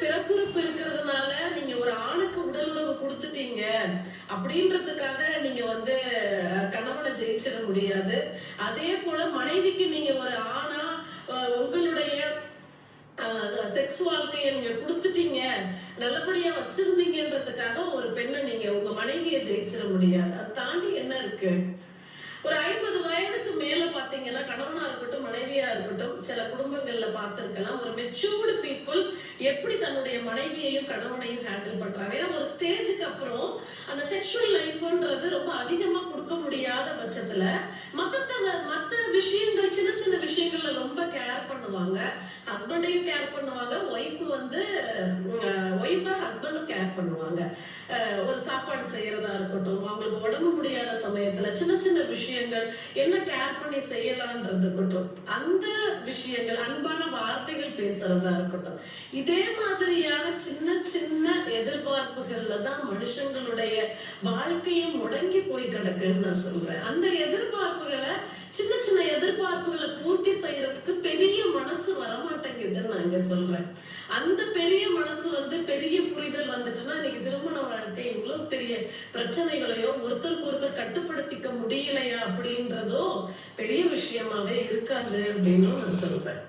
பிறப்புறுப்பு இருக்கிறதுனால நீங்க ஒரு ஆணுக்கு உடல் உறவு கொடுத்துட்டீங்க அப்படின்றதுக்காக நீங்க வந்து கணவனை ஜெயிச்சிட முடியாது. அதே போல மனைவிக்கு நீங்க ஒரு ஆணா அஹ், உங்களுடைய செக்ஸ் வாழ்க்கையை நீங்க கொடுத்துட்டீங்க நல்லபடியா வச்சிருந்தீங்கன்றதுக்காக ஒரு பெண்ணை நீங்க உங்க மனைவியை ஜெயிச்சிட முடியாது. அதை தாண்டி என்ன இருக்கு? ஒரு ஐம்பது வயதுக்கு மேல பாத்தீங்கன்னா கணவனா இருக்கட்டும் மனைவியா இருக்கட்டும் சில குடும்பங்கள்ல பார்த்திருக்கலாம் ஒரு மெச்சூர்டு பீப்புள் எப்படி தன்னுடைய மனைவியையும் கணவனையும் ஹேண்டில் பண்றாங்க. ஏன்னா ஒரு ஸ்டேஜுக்கு அப்புறம் அந்த செக்ஷுவல் லைஃப்ன்றது ரொம்ப அதிகமா கொடுக்க முடியாத பட்சத்துல மத்த மத்த விஷயங்கள் சின்ன சின்ன விஷயங்கள்ல ரொம்ப கேர் பண்ணுவாங்க ஹஸ்பண்டையும் கேர் பண்ணுவாங்க ஒய்ஃப் வந்து ஒய்ஃபை ஹஸ்பண்டும் கேர் பண்ணுவாங்க. ஒரு சாப்பாடு செய்யறதா இருக்கட்டும் அவங்களுக்கு உடம்பு முடியாத சமயத்துல சின்ன சின்ன விஷயங்கள் என்ன கேர் பண்ணி செய்யலான்றது இருக்கட்டும் அந்த விஷயங்கள் அன்பான வார்த்தைகள் பேசுறதா இருக்கட்டும் இதே மாதிரியான சின்ன சின்ன எதிர்பார்ப்புகள்ல தான் மனுஷங்களுடைய வாழ்க்கையை முடங்கி போய் கிடக்குன்னு நான் சொல்றேன். அந்த எதிர்பார்ப்புகள் சின்ன சின்ன எதிர்பார்ப்புகளை பூர்த்தி செய்யறதுக்கு பெரிய மனசு நீங்க சொல்றேன். அந்த பெரிய மனசு வந்து பெரிய புரிதல் வந்துச்சுன்னா இன்னைக்கு திருமண வாழ்க்கை இவ்வளவு பெரிய பிரச்சனைகளையோ ஒருத்தருக்கு ஒருத்தர் கட்டுப்படுத்திக்க முடியலையா அப்படின்றதோ பெரிய விஷயமாவே இருக்காது அப்படின்னு நான் சொல்றேன்.